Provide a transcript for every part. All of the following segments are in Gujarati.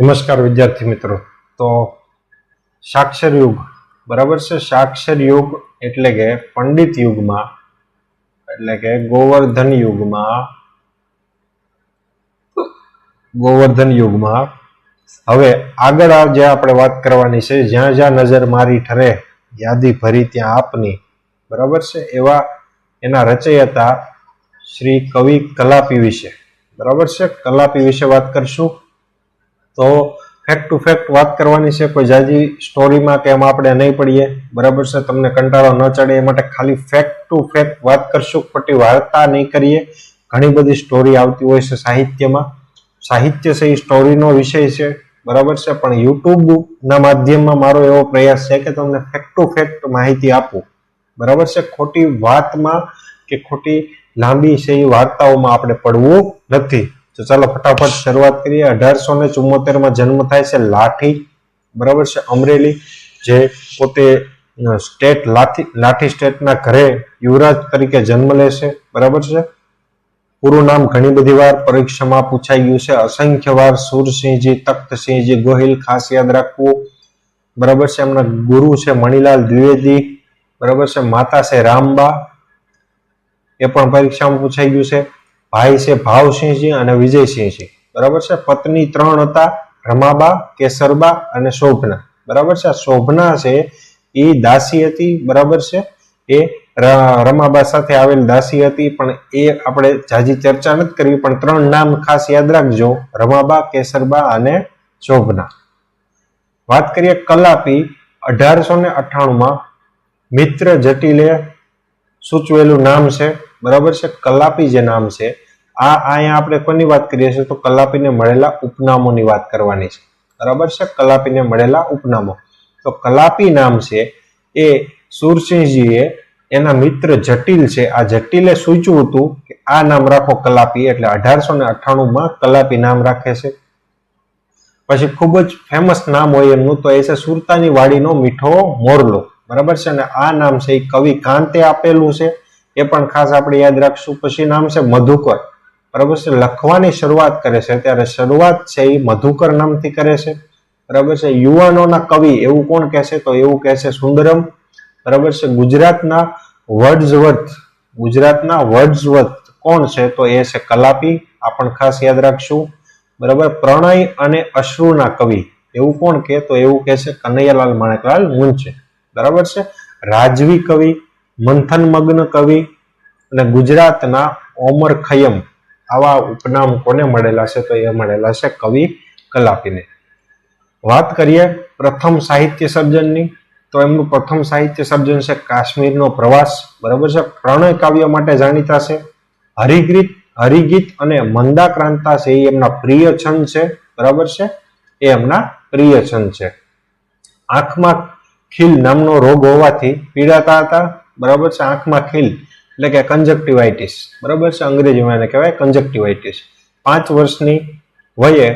નમસ્કાર વિદ્યાર્થી મિત્રો. તો સાક્ષર યુગ, બરાબર છે? સાક્ષર યુગ એટલે કે પંડિત યુગમાં, એટલે કે ગોવર્ધન યુગમાં ગોવર્ધન યુગમાં. હવે આગળ આ જે આપણે વાત કરવાની છે, જ્યાં જ્યાં નજર મારી ઠરે, યાદી ભરી ત્યાં આપની, બરાબર છે? એવા એના રચયતા શ્રી કવિ કલાપી વિશે. બરાબર છે? કલાપી વિશે વાત કરશું. તો ફેક્ટ ટુ ફેક્ટ વાત કરવાની છે, કોઈ જાજી સ્ટોરીમાં કે એમાં આપણે નહીં પડીએ. બરાબર છે, તમને કંટાળો ન ચડે, એ માટે ખાલી ફેક્ટ ટુ ફેક્ટ વાત કરશું, ખોટી વાર્તા નહીં કરીએ. ઘણી બધી સ્ટોરી આવતી હોય છે સાહિત્યમાં. સાહિત્ય છે એ સ્ટોરીનો વિષય છે, બરાબર છે, પણ યુટ્યુબના માધ્યમમાં મારો એવો પ્રયાસ છે કે તમને ફેક્ટ ટુ ફેક્ટ માહિતી આપું. બરાબર છે, ખોટી વાતમાં કે ખોટી લાંબી છે એ વાર્તાઓમાં આપણે પડવું નથી. તો ચાલો ફટાફટ શરૂઆત કરીએ. અઢારસો ને ચુમ્મોતેરમાં જન્મ થાય છે લાઠી. બરાબર છે? અમરેલી, જે પોતે સ્ટેટ લાઠી લાઠી સ્ટેટના ઘરે યુવરાજ તરીકે જન્મ લે છે. બરાબર છે? પૂરું નામ ઘણી બધી વાર પરીક્ષામાં પૂછાઈ ગયું છે. અસંખ્ય વાર સુરસિંહજી, તખ્તસિંહજી, ગોહિલ ખાસ યાદ રાખવું. બરાબર છે? એમના ગુરુ છે મણિલાલ દ્વિવેદી. બરાબર છે? માતા છે રામબા. એ પણ પરીક્ષામાં પૂછાઈ ગયું છે. ભાઈ છે ભાવસિંહજી અને વિજયસિંહજી બરાબર છે? પત્ની ત્રણ હતા, રમાબા, કેસરબા અને શોભના. બરાબર છે? શોભના છે, એ દાસી હતી, બરાબર છે? એ રમાબા સાથે આવેલ દાસી હતી, પણ એ આપણે જાજી ચર્ચા નથી કરવી, પણ ત્રણ નામ ખાસ યાદ રાખજો, રમાબા, કેસરબા અને શોભના. વાત કરીએ કલાપી, અઢારસો ને અઠ્ઠાણુંમાં મિત્ર જટિલે સૂચવેલું નામ છે બરાબર છે? કલાપી જે નામ છે, આ અહીંયા આપણે કોની વાત કરીએ છીએ? તો કલાપીને મળેલા ઉપનામોની વાત કરવાની છે. બરાબર છે? કલાપીને મળેલા ઉપનામો. તો કલાપી નામ છે એ સુરસિંહજીએ એના મિત્ર જટિલ છે. આ જટિલે સૂચવું હતું કે આ નામ રાખો કલાપી એટલે અઢારસો ને અઠ્ઠાણુંમાં કલાપી નામ રાખે છે. પછી ખૂબ જ ફેમસ નામ હોય એમનું, તો એ છે સુરતાની વાડીનો મીઠો મોરલો. બરાબર છે? અને આ નામ છે એ કવિ કાંતે આપેલું છે. એ પણ ખાસ આપણે યાદ રાખશું. પછી નામ છે મધુકર. બરાબર છે? લખવાની શરૂઆત કરે છે. ત્યારે શરૂઆત છે એ મધુકર નામથી કરે છે. બરાબર છે? યુવાનોના કવિ, એવું કોણ કહે છે? તો એવું કહે છે સુંદરમ. બરાબર છે? ગુજરાતના વર્ડ્સવર્થ ગુજરાતના વર્ડ્સવર્થ કોણ છે? તો એ છે કલાપી. આ પણ ખાસ યાદ રાખશું. બરાબર? પ્રણય અને અશ્રુના કવિ. એવું કોણ કે તો એવું કહે છે કનૈયાલાલ માણેકલાલ મુંચે બરાબર છે? રાજવી કવિ. મંથન મગ્ન કવિ અને ગુજરાતના ઓમર ખયમ આવા ઉપનામ કોને મળેલા છે તો એ મળેલા છે કવિ કલાપીને. વાત કરીએ પ્રથમ સાહિત્ય સર્જનની, તો એમનું પ્રથમ સાહિત્ય સર્જન છે કાશ્મીરનો પ્રવાસ. બરાબર છે? પ્રણય કાવ્ય માટે જાણીતા છે. હરિગીત હરિગીત અને મંદાક્રાંતા છે એ એમના પ્રિય છંદ છે. બરાબર છે? એ એમના પ્રિય છંદ છે. આંખમાં ખીલ નામનો રોગ હોવાથી પીડાતા હતા. બરાબર છે, આંખમાં ખીલ, એટલે કે કંજક્ટિવાઇટિસ બરાબર છે, અંગ્રેજીમાં એને કહેવાય કંજક્ટિવાઇટિસ પાંચ વર્ષની વયે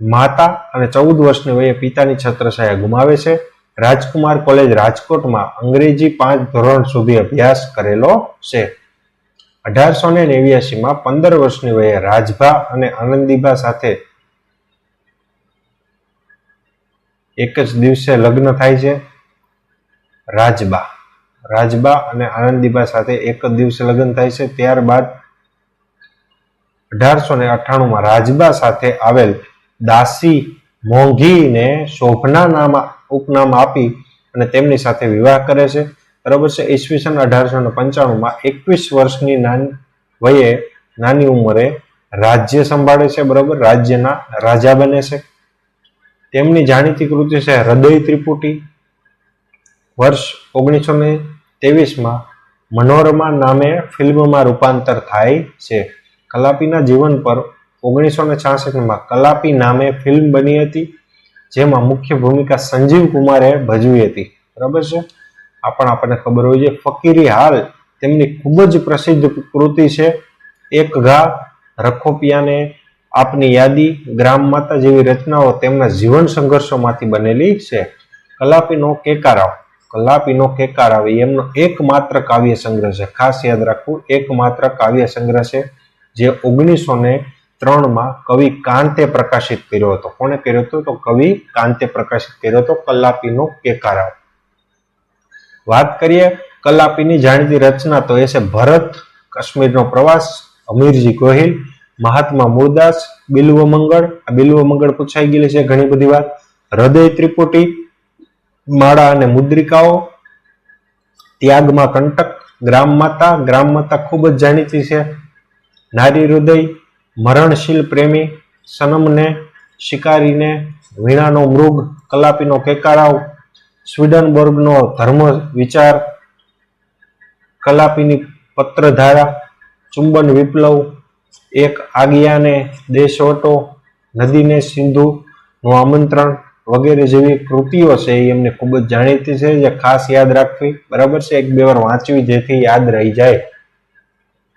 માતા અને ચૌદ વર્ષની વયે પિતાની છત્રછાયા ગુમાવે છે. રાજકુમાર કોલેજ રાજકોટમાં અંગ્રેજી પાંચ ધોરણ સુધી અભ્યાસ કરેલો છે. અઢારસો ને નેવ્યાસીમાં પંદર વર્ષની વયે રાજભા અને આનંદીબા સાથે એક જ દિવસે લગ્ન થાય છે. રાજબા રાજબા અને આનંદીબા સાથે એક જ દિવસે લગ્ન થાય છે. ત્યારબાદ અઢારસો ને અઠ્ઠાણુંમાં રાજબા સાથે આવેલ દાસી મોંઘીને શોભના નામ ઉપનામ આપી અને તેમની સાથે વિવાહ કરે છે. બરાબર છે? ઈસવીસન અઢારસો ને પંચાણુંમાં એકવીસ વર્ષની નાની, વયે નાની ઉંમરે રાજ્ય સંભાળે છે. બરાબર? રાજ્યના રાજા બને છે. તેમની જાણીતી કૃતિ છે હૃદય ત્રિપુટી. વર્ષ ઓગણીસો ને ત્રેવીસમાં મનોરમા નામે ફિલ્મમાં રૂપાંતર થાય છે. કલાપીના જીવન પર ઓગણીસો ને છાસઠમાં કલાપી નામે ફિલ્મ બની હતી, જેમાં મુખ્ય ભૂમિકા સંજીવ કુમારે ભજવી હતી. બરાબર છે? આ પણ આપણને ખબર હોય છે. ફકીરી હાલ તેમની ખૂબ જ પ્રસિદ્ધ કૃતિ છે. એક ઘા રખોપિયાને આપની યાદી, ગ્રામ માતા જેવી રચનાઓ તેમના જીવન સંઘર્ષોમાંથી બનેલી છે. કલાપીનો કેકારાવ કલાપીનો કેકારાવ આવે, એમનો એકમાત્ર કાવ્ય સંગ્રહ છે. ખાસ યાદ રાખવું, એકમાત્ર કાવ્ય સંગ્રહ છે જે ઓગણીસો ને ત્રણમાં કવિ કાંતે પ્રકાશિત કર્યો હતો. કોણે કર્યો હતો? તો કવિ કાંતે પ્રકાશિત કર્યો હતો, કલાપીનો કેકારાવ વાત કરીએ કલાપીની જાણીતી રચના, તો એ છે ભરત કાશ્મીરનો પ્રવાસ, અમીરજી ગોહિલ મહાત્મા મૂળદાસ બિલ્વ મંગળ. આ બિલ્વ મંગળ પૂછાઈ ગયેલી છે ઘણી બધી વાત હૃદય ત્રિપુટી માળા અને મુદ્રિકાઓ, ત્યાગમાં કંટક, ગ્રામ માતા ગ્રામ માતા ખૂબ જ જાણીતી છે. નારી હૃદય, મરણશીલ પ્રેમી, સનમને શિકારીને વીણાનો મૃગ, કલાપીનો કેકારાવ, સ્વીડનબર્ગનો ધર્મ વિચાર, કલાપીની પત્રધારા, ચુંબન વિપ્લવ, એક આગિયાને દેશવટો, નદીને સિંધુનું આમંત્રણ વગેરે જેવી કૃતિઓ છે એ એમને ખૂબ જ જાણીતી છે, જે ખાસ યાદ રાખવી. બરાબર છે? એક બે વાર વાંચવી જેથી યાદ રહી જાય.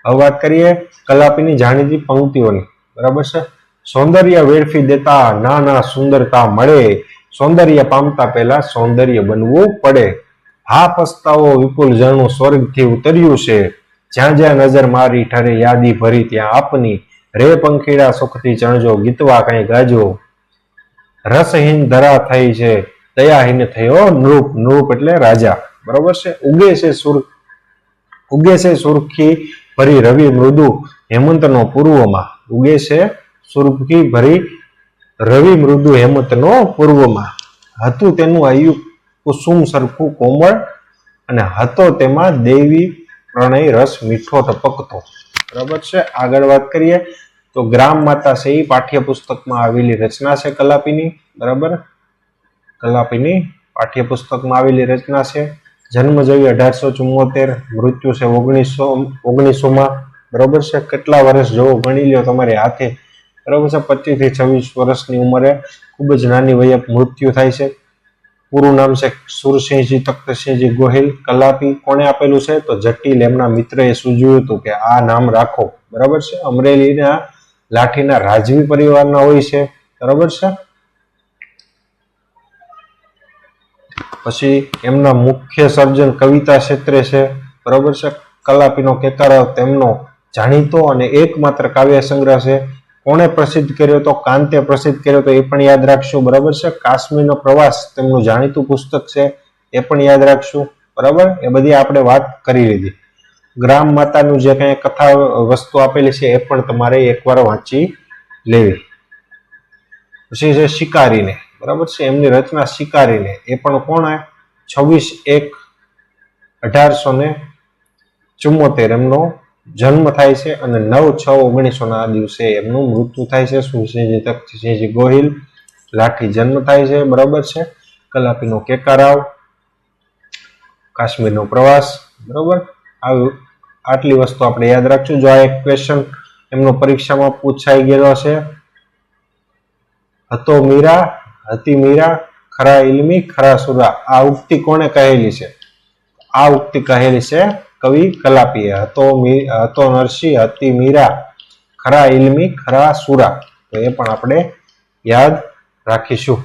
હવે વાત કરીએ કલાપીની જાણીતી પંક્તિઓની. બરાબર છે? સૌંદર્ય વેડફી દેતા ના ના સુંદરતા મળે. સૌંદર્ય પામતા પહેલા સૌંદર્ય બનવું પડે. હા પસ્તાવો વિપુલ જણનું સ્વર્ગથી ઉતર્યું છે. જ્યાં જ્યાં નજર મારી ઠરે યાદી ભરી ત્યાં આપની. રે પંખીડા સુખથી ચણજો, ગીતવા કઈ ગાજો. રસહીન ધરા થઈ છે, દયાહીન થયો નૃપ નૃપ એટલે રાજા. બરોબર છે? ઉગે છે સુર, ઉગે છે સુરખી ભરી રવિ મૃદુ, હેમંતનો પૂર્વમાં. ઉગે છે સુરખી ભરી રવિ મૃદુ, હેમંતનો પૂર્વમાં. હતું તેનું આયુ કુસુમ સરખું કોમળ અને હતો તેમાં દેવી પ્રણય રસ મીઠો ટપકતો બરાબર છે? આગળ વાત કરીએ. તો ગ્રામ માતા છે એ પાઠ્યપુસ્તકમાં આવેલી રચના છે કલાપીની, બરાબર? કલાપીની પાઠ્યપુસ્તકમાં આવેલી રચના છે. જન્મ જેવી અઢારસો ચુમ્મોતેર, મૃત્યુ છે ઓગણીસો, ઓગણીસોમાં, બરોબર છે? કેટલા વર્ષ જોવો ગણી લ્યો તમારી હાથે. બરોબર છે? પચીસથી છવ્વીસ વર્ષની ઉંમરે ખૂબ જ નાની વયે મૃત્યુ થાય છે. પૂરું નામ છે સુરસિંહજી તખ્તસિંહજી ગોહિલ. કલાપી કોણે આપેલું છે? તો જટિલ એમના મિત્રએ સૂચવ્યું હતું કે આ નામ રાખો. બરાબર છે? અમરેલીના લાઠીના રાજવી પરિવારના હોય છે. બરાબર છે? પછી એમના મુખ્ય સર્જન કવિતા ક્ષેત્રે છે. બરાબર છે? કલાપીનો કેકારાવ તેમનો જાણીતો અને એકમાત્ર કાવ્ય સંગ્રહ છે. કોણે પ્રસિદ્ધ કર્યો તો? કાંતે પ્રસિદ્ધ કર્યો તો? એ પણ યાદ રાખશું. બરાબર છે? કાશ્મીરનો પ્રવાસ તેમનું જાણીતું પુસ્તક છે. એ પણ યાદ રાખશું. બરાબર? એ બધી આપણે વાત કરી લીધી. ગ્રામ માતાનું જે કઈ કથા વસ્તુ આપેલી છે એ પણ તમારે એકવાર વાંચી લેવી. પછી છે શિકારીને. બરાબર છે? એમની રચના શિકારીને. એ પણ કોણ છવ્વીસ એક અઢારસો ને ચુમ્મોતેર. એમનો જન્મ થાય છે અને નવ છ ઓગણીસો ના દિવસે એમનું મૃત્યુ થાય છે. સુરસિંહજી તખ્તસિંહજી ગોહિલ. લાઠી જન્મ થાય છે. બરાબર છે? કલાપીનો કેકારાવ. કાશ્મીરનો પ્રવાસ. બરાબર? આટલી વસ્તુ આપણે યાદ રાખશું. જો આ એક ક્વેશ્ચન એમનો પરીક્ષામાં પૂછાઈ ગયેલો છે હતો મીરા, હતી મીરા, ખરા ઇલમી, ખરા સુરા. આ ઉક્તિ કોણે કહેલી છે? આ ઉક્તિ કહેલી છે કવિ કલાપીએ. હતો હતો નરસિંહ, હતી મીરા, ખરા ઇલમી, ખરા સુરા. તો એ પણ આપણે યાદ રાખીશું.